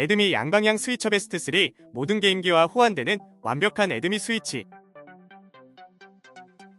에드미 양방향 스위처 베스트 3 모든 게임기와 호환되는 완벽한 에드미 스위치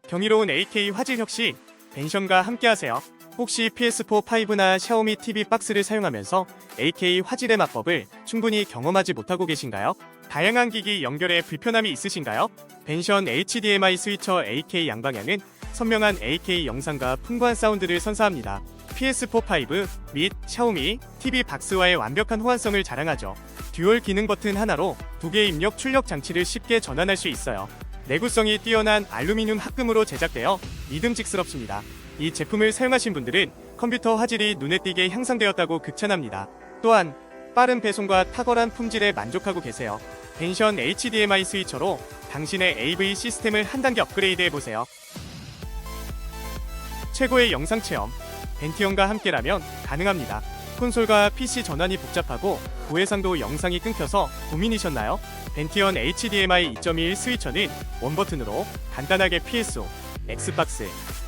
경이로운 AK 화질 혁신 벤션과 함께하세요. 혹시 PS4 5나 샤오미 TV 박스를 사용하면서 AK 화질의 맛법을 충분히 경험하지 못하고 계신가요? 다양한 기기 연결에 불편함이 있으신가요? 벤션 HDMI 스위처 AK 양방향은 선명한 AK 영상과 풍부한 사운드를 선사합니다. PS4 5 및 샤오미 TV 박스와의 완벽한 호환성을 자랑하죠. 듀얼 기능 버튼 하나로 두 개의 입력 출력 장치를 쉽게 전환할 수 있어요. 내구성이 뛰어난 알루미늄 합금으로 제작되어 믿음직스럽습니다. 이 제품을 사용하신 분들은 컴퓨터 화질이 눈에 띄게 향상되었다고 극찬합니다. 또한 빠른 배송과 탁월한 품질에 만족하고 계세요. 벤션 HDMI 스위처로 당신의 AV 시스템을 한 단계 업그레이드 해보세요. 최고의 영상 체험, 벤티언과 함께라면 가능합니다. 콘솔과 PC 전환이 복잡하고 고해상도 영상이 끊겨서 고민이셨나요? 벤티언 HDMI 2.1 스위처는 원버튼으로 간단하게 PS5, 엑스박스,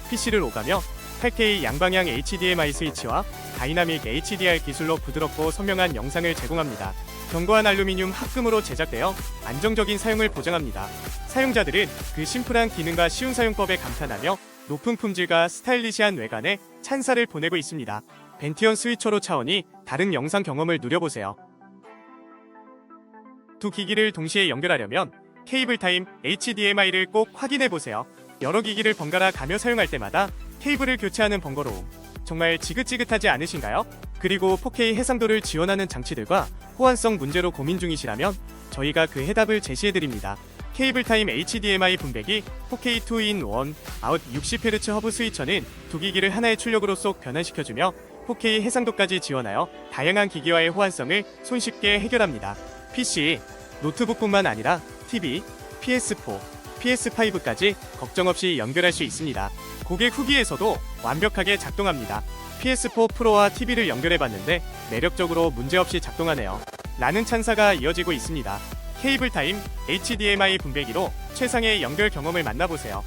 PC를 오가며 8K 양방향 HDMI 스위치와 다이나믹 HDR 기술로 부드럽고 선명한 영상을 제공합니다. 견고한 알루미늄 합금으로 제작되어 안정적인 사용을 보장합니다. 사용자들은 그 심플한 기능과 쉬운 사용법에 감탄하며 높은 품질과 스타일리시한 외관에 찬사를 보내고 있습니다. 벤티언 스위처로 차원이 다른 영상 경험을 누려보세요. 두 기기를 동시에 연결하려면 케이블 타임 HDMI를 꼭 확인해 보세요. 여러 기기를 번갈아 가며 사용할 때마다 케이블을 교체하는 번거로움 정말 지긋지긋하지 않으신가요? 그리고 4K 해상도를 지원하는 장치들과 호환성 문제로 고민 중이시라면 저희가 그 해답을 제시해 드립니다. 케이블 타임 HDMI 분배기 4K 2in1 아웃 60Hz 허브 스위처는 두 기기를 하나의 출력으로 쏙 변환시켜주며 4K 해상도까지 지원하여 다양한 기기와의 호환성을 손쉽게 해결합니다. PC, 노트북뿐만 아니라 TV, PS4, PS5까지 걱정 없이 연결할 수 있습니다. 고객 후기에서도 완벽하게 작동합니다. PS4 프로와 TV를 연결해봤는데 매력적으로 문제없이 작동하네요. 라는 찬사가 이어지고 있습니다. 케이블 타임 HDMI 분배기로 최상의 연결 경험을 만나보세요.